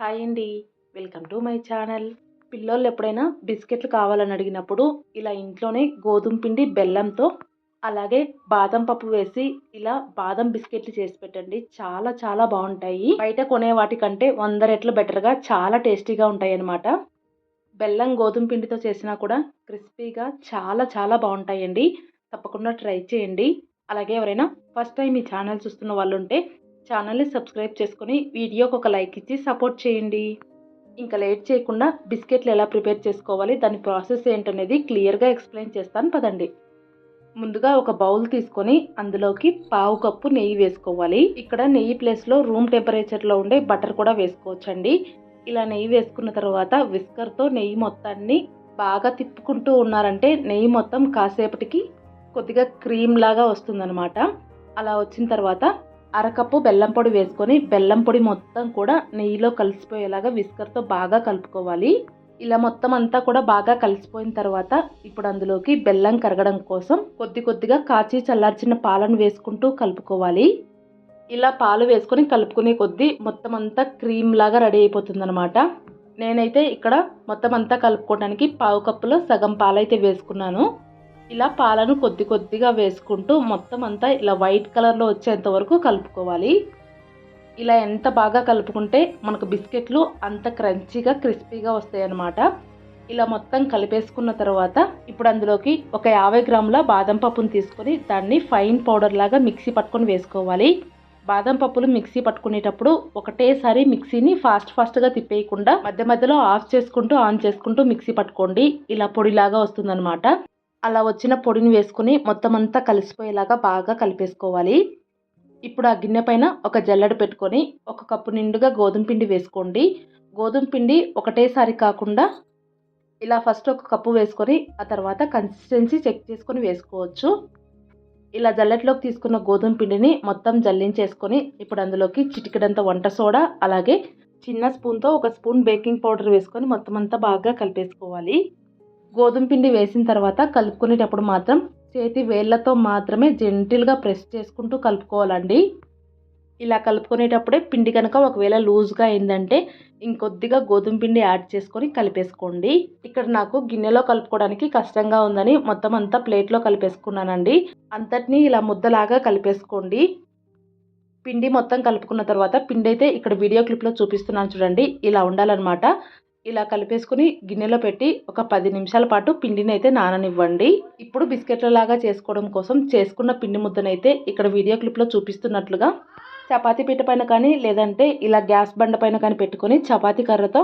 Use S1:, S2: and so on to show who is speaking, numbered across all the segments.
S1: Hi అండి. Welcome to my channel. పిల్లోళ్ళు ఎప్పుడైనా బిస్కెట్లు కావాలని అడిగినప్పుడు ఇలా ఇంట్లోనే గోధుమ పిండి బెల్లంతో అలాగే బాదం పప్పు వేసి ఇలా బాదం బిస్కెట్లు చేసి పెట్టండి. చాలా చాలా బాగుంటాయి. బయట కొనే వాటికంటే వంద రెట్లు బెటర్గా చాలా టేస్టీగా ఉంటాయి అన్నమాట బెల్లం గోధుమ పిండితో చేసినా కూడా క్రిస్పీగా చాలా చాలా బాగుంటాయండి. తప్పకుండా ట్రై చేయండి. అలాగే ఎవరైనా ఫస్ట్ టైం ఈ ఛానల్ చూస్తున్న వాళ్ళు ఉంటే ఛానల్ని సబ్స్క్రైబ్ చేసుకొని వీడియోకి ఒక లైక్ ఇచ్చి సపోర్ట్ చేయండి. ఇంకా లేట్ చేయకుండా బిస్కెట్లు ఎలా ప్రిపేర్ చేసుకోవాలి దాని ప్రాసెస్ ఏంటనేది క్లియర్గా ఎక్స్ప్లెయిన్ చేస్తాను పదండి. ముందుగా ఒక బౌల్ తీసుకొని అందులోకి పావు కప్పు నెయ్యి వేసుకోవాలి. ఇక్కడ నెయ్యి ప్లేస్లో రూమ్ టెంపరేచర్లో ఉండే బటర్ కూడా వేసుకోవచ్చండి. ఇలా నెయ్యి వేసుకున్న తర్వాత విస్కర్తో నెయ్యి మొత్తాన్ని బాగా తిప్పుకుంటూ ఉన్నారంటే నెయ్యి మొత్తం కాసేపటికి కొద్దిగా క్రీమ్ లాగా వస్తుందన్నమాట. అలా వచ్చిన తర్వాత అరకప్పు బెల్లం పొడి వేసుకొని బెల్లం పొడి మొత్తం కూడా నెయ్యిలో కలిసిపోయేలాగా విస్కర్తో బాగా కలుపుకోవాలి. ఇలా మొత్తం అంతా కూడా బాగా కలిసిపోయిన తర్వాత ఇప్పుడు అందులోకి బెల్లం కరగడం కోసం కొద్ది కొద్దిగా కాచి చల్లార్చిన పాలను వేసుకుంటూ కలుపుకోవాలి. ఇలా పాలు వేసుకొని కలుపుకునే కొద్దీ మొత్తం అంతా క్రీమ్ లాగా రెడీ అయిపోతుంది అనమాట నేనైతే ఇక్కడ మొత్తం అంతా కలుపుకోవడానికి పావు కప్పులో సగం పాలైతే వేసుకున్నాను. ఇలా పాలను కొద్ది కొద్దిగా వేసుకుంటూ మొత్తం అంతా ఇలా వైట్ కలర్లో వచ్చేంత వరకు కలుపుకోవాలి. ఇలా ఎంత బాగా కలుపుకుంటే మనకు బిస్కెట్లు అంత క్రంచీగా క్రిస్పీగా వస్తాయన్నమాట. ఇలా మొత్తం కలిపేసుకున్న తర్వాత ఇప్పుడు అందులోకి ఒక యాభై గ్రాముల బాదం పప్పును తీసుకొని దాన్ని ఫైన్ పౌడర్ లాగా మిక్సీ పట్టుకొని వేసుకోవాలి. బాదం పప్పులు మిక్సీ పట్టుకునేటప్పుడు ఒకటేసారి మిక్సీని ఫాస్ట్ ఫాస్ట్గా తిప్పేయకుండా మధ్య మధ్యలో ఆఫ్ చేసుకుంటూ ఆన్ చేసుకుంటూ మిక్సీ పట్టుకోండి. ఇలా పొడిలాగా వస్తుందన్నమాట. అలా వచ్చిన పొడిని వేసుకుని మొత్తం అంతా కలిసిపోయేలాగా బాగా కలిపేసుకోవాలి. ఇప్పుడు ఆ గిన్నె పైన ఒక జల్లెడ పెట్టుకొని ఒక కప్పు నిండుగా గోధుమ పిండి వేసుకోండి. గోధుమ పిండి ఒకటేసారి కాకుండా ఇలా ఫస్ట్ ఒక కప్పు వేసుకొని ఆ తర్వాత కన్సిస్టెన్సీ చెక్ చేసుకొని వేసుకోవచ్చు. ఇలా జల్లెట్లోకి తీసుకున్న గోధుమ పిండిని మొత్తం జల్లించేసుకొని ఇప్పుడు అందులోకి చిటికెడంత వంట సోడా అలాగే చిన్న స్పూన్తో ఒక స్పూన్ బేకింగ్ పౌడర్ వేసుకొని మొత్తం అంతా బాగా కలిపేసుకోవాలి. గోధుమ పిండి వేసిన తర్వాత కలుపుకునేటప్పుడు మాత్రం చేతి వేళ్ళతో మాత్రమే జెంటిల్గా ప్రెస్ చేసుకుంటూ కలుపుకోవాలండి. ఇలా కలుపుకునేటప్పుడే పిండి కనుక ఒకవేళ లూజ్గా అయిందంటే ఇంకొద్దిగా గోధుమ పిండి యాడ్ చేసుకొని కలిపేసుకోండి. ఇక్కడ నాకు గిన్నెలో కలుపుకోవడానికి కష్టంగా ఉందని మొత్తం అంతా ప్లేట్లో కలిపేసుకున్నానండి. అంతటినీ ఇలా ముద్దలాగా కలిపేసుకోండి. పిండి మొత్తం కలుపుకున్న తర్వాత పిండి అయితే ఇక్కడ వీడియో క్లిప్లో చూపిస్తున్నాను చూడండి. ఇలా ఉండాలన్నమాట. ఇలా కలిపేసుకుని గిన్నెలో పెట్టి ఒక పది నిమిషాల పాటు పిండిని అయితే నాననివ్వండి. ఇప్పుడు బిస్కెట్ల లాగా చేసుకోవడం కోసం చేసుకున్న పిండి ముద్దనైతే ఇక్కడ వీడియో క్లిప్లో చూపిస్తున్నట్లుగా. చపాతీ పీట పైన కానీ లేదంటే ఇలా గ్యాస్ బండ పైన కానీ పెట్టుకొని చపాతీ కర్రతో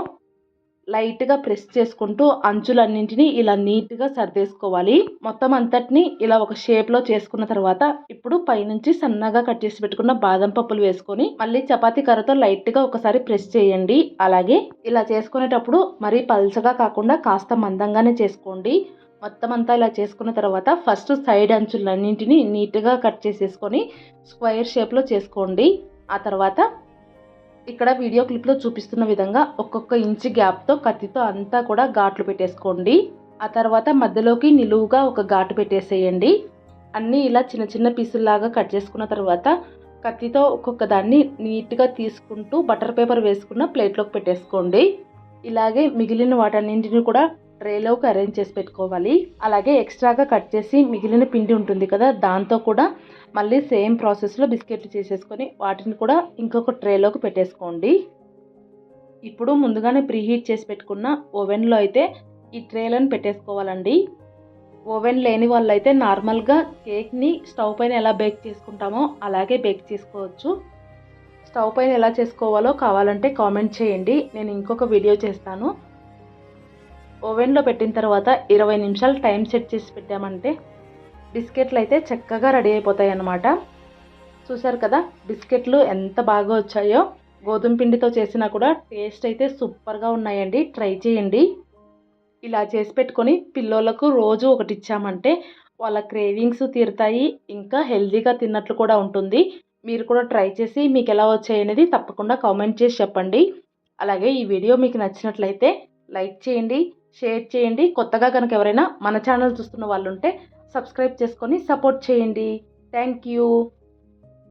S1: లైట్గా ప్రెస్ చేసుకుంటూ అంచులన్నింటినీ ఇలా నీట్గా సర్దేసుకోవాలి. మొత్తం అంతటిని ఇలా ఒక షేప్లో చేసుకున్న తర్వాత ఇప్పుడు పైనుంచి సన్నగా కట్ చేసి పెట్టుకున్న బాదం పప్పులు వేసుకొని మళ్ళీ చపాతీ కర్రతో లైట్గా ఒకసారి ప్రెస్ చేయండి. అలాగే ఇలా చేసుకునేటప్పుడు మరీ పల్చగా కాకుండా కాస్త మందంగానే చేసుకోండి. మొత్తం అంతా ఇలా చేసుకున్న తర్వాత ఫస్ట్ సైడ్ అంచులన్నింటినీ నీట్గా కట్ చేసేసుకొని స్క్వైర్ షేప్లో చేసుకోండి. ఆ తర్వాత ఇక్కడ వీడియో క్లిప్లో చూపిస్తున్న విధంగా ఒక్కొక్క ఇంచు గ్యాప్తో కత్తితో అంతా కూడా ఘాట్లు పెట్టేసుకోండి. ఆ తర్వాత మధ్యలోకి నిలువుగా ఒక ఘాటు పెట్టేసేయండి. అన్నీ ఇలా చిన్న చిన్న పీసుల్లాగా కట్ చేసుకున్న తర్వాత కత్తితో ఒక్కొక్క దాన్ని నీట్గా తీసుకుంటూ బటర్ పేపర్ వేసుకున్న ప్లేట్లోకి పెట్టేసుకోండి. ఇలాగే మిగిలిన వాటన్నింటిని కూడా ట్రేలోకి అరేంజ్ చేసి పెట్టుకోవాలి. అలాగే ఎక్స్ట్రాగా కట్ చేసి మిగిలిన పిండి ఉంటుంది కదా దాంతో కూడా మళ్ళీ సేమ్ ప్రాసెస్లో బిస్కెట్లు చేసేసుకొని వాటిని కూడా ఇంకొక ట్రేలోకి పెట్టేసుకోండి. ఇప్పుడు ముందుగానే ప్రీహీట్ చేసి పెట్టుకున్న ఓవెన్లో అయితే ఈ ట్రేలను పెట్టేసుకోవాలండి. ఓవెన్ లేని వాళ్ళు అయితే నార్మల్గా కేక్ని స్టవ్ పైన ఎలా బేక్ చేసుకుంటామో అలాగే బేక్ చేసుకోవచ్చు. స్టవ్ పైన ఎలా చేసుకోవాలో కావాలంటే కామెంట్ చేయండి. నేను ఇంకొక వీడియో చేస్తాను. ఓవెన్లో పెట్టిన తర్వాత ఇరవై నిమిషాలు టైం సెట్ చేసి పెట్టామంటే బిస్కెట్లు అయితే చక్కగా రెడీ అయిపోతాయి అన్నమాట. చూసారు కదా బిస్కెట్లు ఎంత బాగా వచ్చాయో. గోధుమ పిండితో చేసినా కూడా టేస్ట్ అయితే సూపర్గా ఉన్నాయండి. ట్రై చేయండి. ఇలా చేసి పెట్టుకొని పిల్లోలకు రోజు ఒకటి ఇచ్చామంటే వాళ్ళ క్రేవింగ్స్ తీరుతాయి ఇంకా హెల్దీగా తిన్నట్లు కూడా ఉంటుంది. మీరు కూడా ట్రై చేసి మీకు ఎలా వచ్చాయనేది తప్పకుండా కామెంట్ చేసి చెప్పండి. అలాగే ఈ వీడియో మీకు నచ్చినట్లయితే లైక్ చేయండి షేర్ చేయండి. కొత్తగా కనుక ఎవరైనా మన ఛానల్ చూస్తున్న వాళ్ళు ఉంటే సబ్స్క్రైబ్ చేసుకొని సపోర్ట్ చేయండి. Thank you.